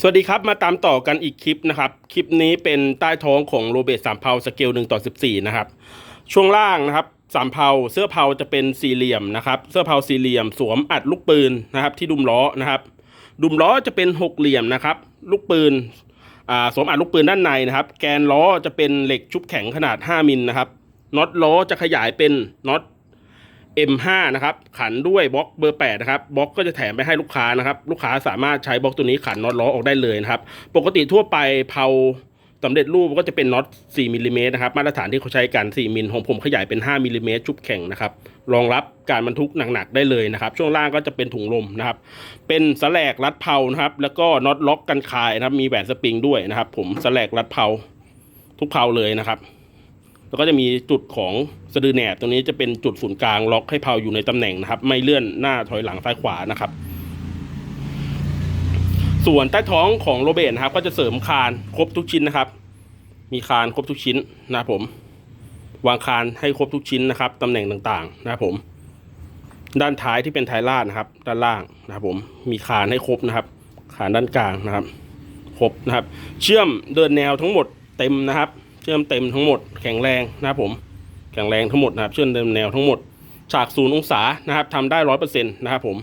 สวัสดีครับ มาตามต่อกันอีกคลิปนะครับ คลิปนี้เป็นใต้ท้องของโรเบิร์ตสามเพาสเกลหนึ่งต่อสิบสี่นะครับ ช่วงล่างนะครับสามเพาเสื้อเพาจะเป็นสี่เหลี่ยมนะครับ เสื้อเพาสี่เหลี่ยม สวมอัดลูกปืนนะครับ ที่ดุมล้อนะครับ ดุมล้อจะเป็นหกเหลี่ยมนะครับ ลูกปืนสวมอัดลูกปืนด้านในนะครับ แกนล้อจะเป็นเหล็กชุบแข็งขนาด 5มิลนะครับน็อตล้อจะขยายเป็นน็อต M5 นะครับขันด้วยบล็อกเบอร์ 8 นะครับบล็อกก็จะแถมไปให้ลูกค้านะครับ ลูกค้าสามารถใช้บล็อกตัวนี้ขันน็อตล้อออกได้เลยนะครับ ปกติทั่วไปเผาสำเร็จรูปก็จะเป็นน็อต 4มิลลิเมตรนะครับ มาตรฐานที่เขาใช้กัน 4 มิลของผมขยายเป็น 5มิลลิเมตรชุบแข็งนะครับ รองรับการบรรทุกหนักๆได้เลยนะครับ ช่วงล่างก็จะเป็นถุงลมนะครับ เป็นสแลกรัดเผานะครับ แล้วก็น็อตล็อกกันคายนะครับ มีแหวนสปริงด้วยนะครับ ผมสแลกรัดเผาทุกเผาเลยนะครับ แล้วก็จะมีจุดของสะดือแหนบตรงนี้จะเป็นจุดศูนย์กลางล็อกให้เพาอยู่ในตำแหน่งนะครับ ไม่เลื่อนหน้าถอยหลังซ้ายขวานะครับ ส่วนใต้ท้องของโรเบตนะครับ ก็จะเสริมคานครบทุกชิ้นนะครับ มีคานครบทุกชิ้นนะผม วางคานให้ครบทุกชิ้นนะครับตำแหน่งต่างๆ นะผม ด้านท้ายที่เป็นท้ายลาดนะครับ ด้านล่างนะครับผม มีคานให้ครบนะครับ คานด้านกลางนะครับ ครบนะครับ เชื่อมเดินแนวทั้งหมดเต็มนะครับ เชื่อมเต็มทั้งหมดแข็งแรงนะครับผมแข็งแรงทั้งหมดนะครับเชื่อมเต็มแนวทั้งหมด ฉากศูนย์องศานะครับทำได้ร้อยเปอร์เซ็นต์นะครับผม